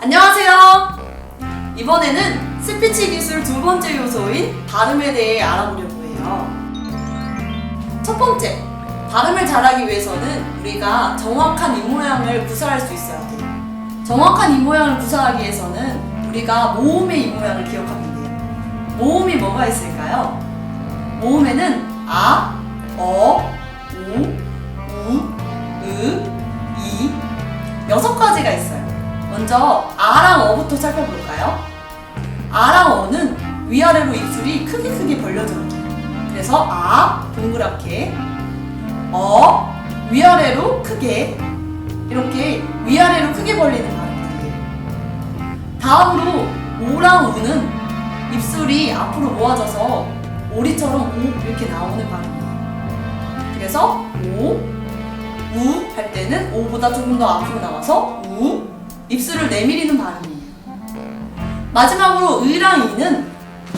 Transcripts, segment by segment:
안녕하세요. 이번에는 스피치 기술 두 번째 요소인 발음에 대해 알아보려고 해요. 첫 번째, 발음을 잘하기 위해서는 우리가 정확한 입모양을 구사할 수 있어야 돼요. 정확한 입모양을 구사하기 위해서는 우리가 모음의 입모양을 기억하면 돼요. 모음이 뭐가 있을까요? 모음에는 먼저 아랑 어부터 살펴볼까요? 아랑 어는 위아래로 입술이 크게 크게 벌려져요. 그래서 아 동그랗게 어 위아래로 크게 이렇게 위아래로 크게 벌리는 발음들이에요. 다음으로 오랑 우는 입술이 앞으로 모아져서 오리처럼 오 이렇게 나오는 발음이에요. 그래서 오, 우 할 때는 오보다 조금 더 앞으로 나와서 우 입술을 내밀이는 발음이에요. 마지막으로 의랑 이는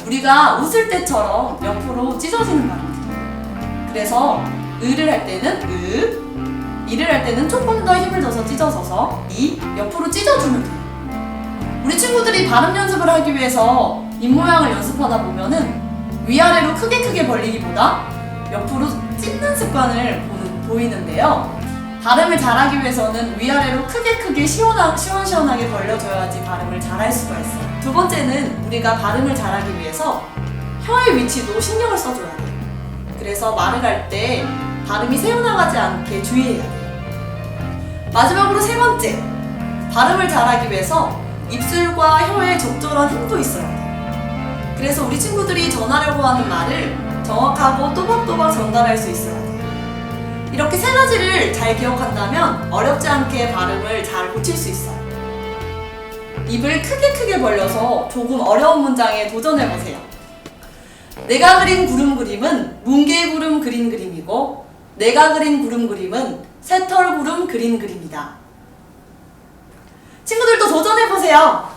우리가 웃을 때처럼 옆으로 찢어지는 발음이에요. 그래서 의를 할 때는 으, 이를 할 때는 조금 더 힘을 줘서 찢어져서 이 옆으로 찢어주면 돼요. 우리 친구들이 발음 연습을 하기 위해서 입모양을 연습하다 보면은 위아래로 크게 크게 벌리기보다 옆으로 찢는 습관을 보는, 보이는데요. 발음을 잘하기 위해서는 위아래로 크게 크게 시원하, 시원시원하게 벌려줘야지 발음을 잘할 수가 있어요. 두 번째는 우리가 발음을 잘하기 위해서 혀의 위치도 신경을 써줘야 돼요. 그래서 말을 할 때 발음이 새어나가지 않게 주의해야 돼요. 마지막으로 세 번째, 발음을 잘하기 위해서 입술과 혀에 적절한 힘도 있어야 돼요. 그래서 우리 친구들이 전하려고 하는 말을 정확하고 또박또박 전달할 수 있어야 돼요. 이렇게 세 가지를 잘 기억한다면 어렵지 않게 발음을 잘 고칠 수 있어요. 입을 크게 크게 벌려서 조금 어려운 문장에 도전해 보세요. 내가 그린 구름 그림은 뭉게 구름 그린 그림이고 내가 그린 구름 그림은 새털 구름 그린 그림이다. 친구들도 도전해 보세요.